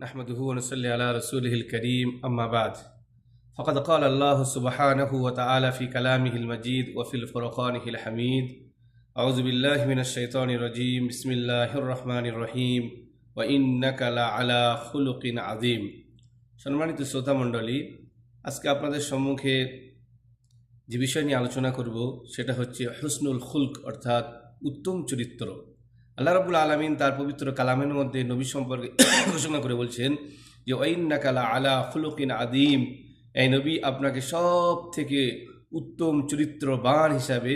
نحمده ونصلي على رسوله الكريم أما بعد فقد قال الله سبحانه وتعالى في كلامه المجيد وفي الفرقانه الحميد أعوذ بالله من الشيطان الرجيم بسم الله الرحمن الرحيم وإنك لعلى خلق عظيم সম্মানিত শ্রোতা মণ্ডলী আজকে আপনাদের সম্মুখে যে বিষয় নিয়ে আলোচনা করব সেটা হচ্ছে হুসনুল খুলক অর্থাৎ উত্তম চরিত্র আল্লাহ রাবুল আলমিন তার পবিত্র কালামের মধ্যে নবী সম্পর্কে ঘোষণা করে বলছেন যে ওয়াইন্নাকালা আলা খুলকিন আদিম এই নবী আপনাকে সব থেকে উত্তম চরিত্রবান হিসাবে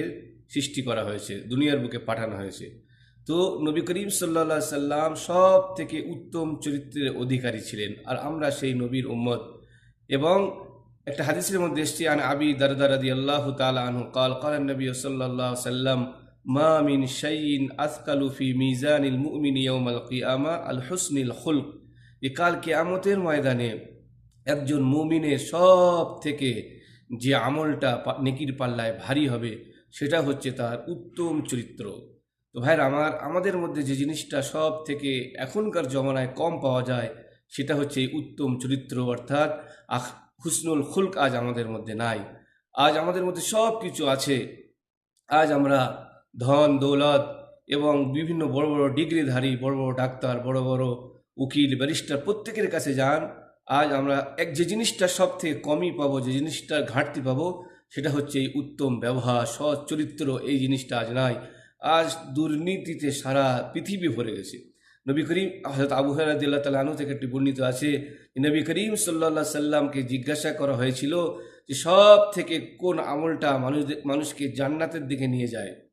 সৃষ্টি করা হয়েছে, দুনিয়ার বুকে পাঠানো হয়েছে। তো নবী করিম সাল্লা সাল্লাম সব থেকে উত্তম চরিত্রের অধিকারী ছিলেন, আর আমরা সেই নবীর উম্মত। এবং একটা হাদিসের মধ্যে এসছি, আন আবি দারদা রাদি আল্লাহ তালা আনহু, কাল কাল নবী সাল্লাহ সাল্লাম মা মিন শাইইন আজকালু মিজানিল মুমিনি ইয়াউমাল কিয়ামা আল হুসনিল খুলক। এ কাল কিয়ামতের ময়দানে একজন মুমিনের সব থেকে যে আমলটা নেকির পাল্লায় ভারী হবে, সেটা হচ্ছে তার উত্তম চরিত্র। তো ভাইরা, আমার, আমাদের মধ্যে যে জিনিসটা সব থেকে এখনকার জমানায় কম পাওয়া যায়, সেটা হচ্ছে উত্তম চরিত্র, অর্থাৎ আখ, হুসনুল খুলক আজ আমাদের মধ্যে নাই। আজ আমাদের মধ্যে সব কিছু আছে। আজ আমরা ধন, দৌলত এবং বিভিন্ন বড় বড় ডিগ্রিধারী, বড় বড় ডাক্তার, বড় বড় উকিল, ব্যারিস্টার প্রত্যেকের কাছে যান। আজ আমরা এক যে জিনিসটা সব থেকে কমই পাবো, যে জিনিসটার ঘাটতি পাবো, সেটা হচ্ছে এই উত্তম ব্যবহার সৎ চরিত্র এই জিনিসটা আজ নাই। আজ দুর্নীতিতে সারা পৃথিবী ভরে গেছে। নবী করিম হজরত আবু হরাদিল্লাহ তালু থেকে একটি বর্ণিত আছে নবী করিম সাল্লা সাল্লামকে জিজ্ঞাসা করা হয়েছিল যে সব থেকে কোন আমলটা মানুষদের মানুষকে জান্নাতের দিকে নিয়ে যায়?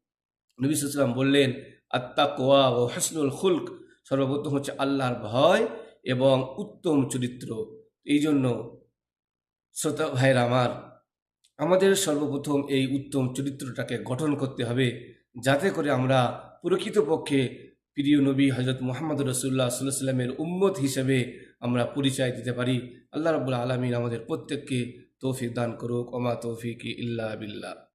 নবী সাল্লাম বললেন আত্মা কোয়া ও হাসনুল খুলক সর্বপ্রথম হচ্ছে আল্লাহর ভয় এবং উত্তম চরিত্র। এই জন্য শ্রোতা ভাইয়ের আমার, আমাদের সর্বপ্রথম এই উত্তম চরিত্রটাকে গঠন করতে হবে, যাতে করে আমরা প্রকৃতপক্ষে প্রিয় নবী হজরত মোহাম্মদ রসুল্লাহ সাল্লাহ সাল্লামের উম্মত হিসেবে আমরা পরিচয় দিতে পারি। আল্লাহ রবুল্লা আলমিন আমাদের প্রত্যেককে তৌফিক দান করুক ওমা তৌফিক ইল্লা বিল্লাহ।